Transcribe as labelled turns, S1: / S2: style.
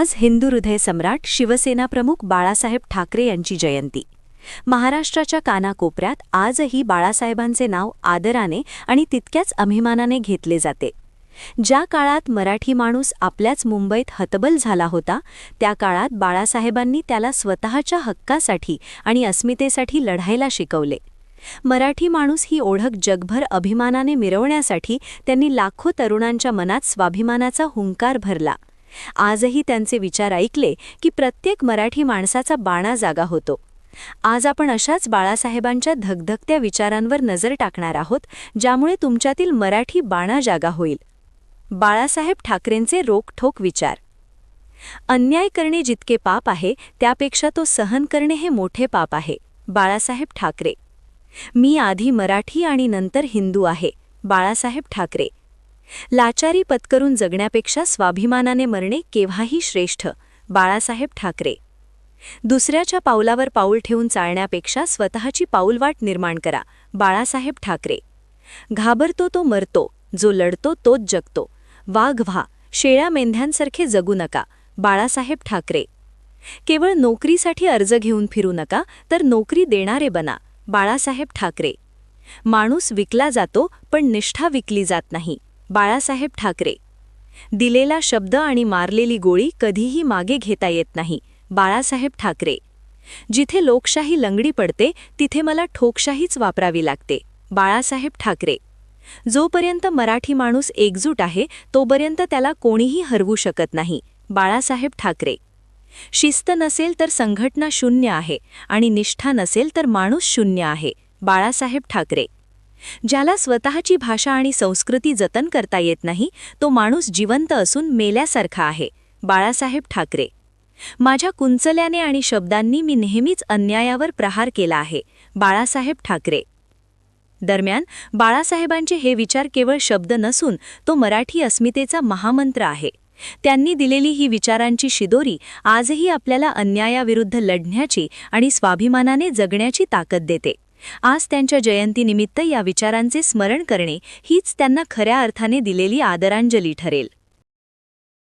S1: आज हिंदू हृदय सम्राट शिवसेना प्रमुख बाळासाहेब ठाकरे यांची जयंती. महाराष्ट्राच्या कानाकोपऱ्यात आजही बाळासाहेबांचे नाव आदराने आणि तितक्याच अभिमानाने घेतले जाते. ज्या काळात मराठी माणूस आपल्याच मुंबईत हतबल झाला होता त्या काळात बाळासाहेबांनी त्याला स्वतःच्या हक्कासाठी आणि अस्मितेसाठी लढायला शिकवले. मराठी माणूस ही ओळख जगभर अभिमानाने मिरवण्यासाठी त्यांनी लाखो तरुणांच्या मनात स्वाभिमानाचा हुंकार भरला. आजही त्यांचे विचार ऐकले की प्रत्येक मराठी माणसाचा बाणा जागा होतो. आज आपण अशाच बाळासाहेबांच्या धगधगत्या विचारांवर नजर टाकणार आहोत ज्यामुळे तुमच्यातील मराठी बाणा जागा होईल. बाळासाहेब ठाकरेंचे रोखठोक विचार. अन्याय करणे जितके पाप आहे त्यापेक्षा तो सहन करणे हे मोठे पाप आहे बाळासाहेब ठाकरे. मी आधी मराठी आणि नंतर हिंदू आहे बाळासाहेब ठाकरे. लाचारी पत्करून जगण्यापेक्षा स्वाभिमानाने मरणे केव्हाही श्रेष्ठ बाळासाहेब ठाकरे. दुसऱ्याच्या पावलावर पाऊल ठेवून चालण्यापेक्षा स्वतःची पाऊलवाट निर्माण करा बाळासाहेब ठाकरे. घाबरतो तो मरतो जो लढतो तोच जगतो. वाघ व्हा शेळ्या मेंढ्यांसारखे जगू नका बाळासाहेब ठाकरे. केवळ नोकरीसाठी अर्ज घेऊन फिरू नका तर नोकरी देणारे बना बाळासाहेब ठाकरे. माणूस विकला जातो पण निष्ठा विकली जात नाही. बाळासाहेब ठाकरे. दिलेला शब्द आणि मारलेली गोळी कधीही मागे घेता येत नाही बाळासाहेब ठाकरे. जिथे लोकशाही लंगडी पडते तिथे मला ठोकशाहीच वापरावी लागते बाळासाहेब ठाकरे. जोपर्यंत मराठी माणूस एकजूट आहे तोपर्यंत त्याला कोणीही हरवू शकत नाही बाळासाहेब ठाकरे. शिस्त नसेल तर संघटना शून्य आहे आणि निष्ठा नसेल तर माणूस शून्य आहे बाळासाहेब ठाकरे. ज्याला स्वतःची भाषा आणि संस्कृती जतन करता येत नाही तो माणूस जिवंत असून मेल्यासारखा आहे. बाळासाहेब ठाकरे. माझ्या कुंचल्याने आणि शब्दांनी मी नेहमीच अन्यायावर प्रहार केला आहे. बाळासाहेब ठाकरे. दरम्यान बाळासाहेबांचे हे विचार केवळ शब्द नसून तो मराठी अस्मितेचा महामंत्र आहे. त्यांनी दिलेली ही विचारांची शिदोरी आजही आपल्याला अन्यायाविरुद्ध लढण्याची आणि स्वाभिमानाने जगण्याची ताकद देते. आज त्यांच्या जयंतीनिमित्त या विचारांचे स्मरण करणे हीच त्यांना खऱ्या अर्थाने दिलेली आदरांजली ठरेल.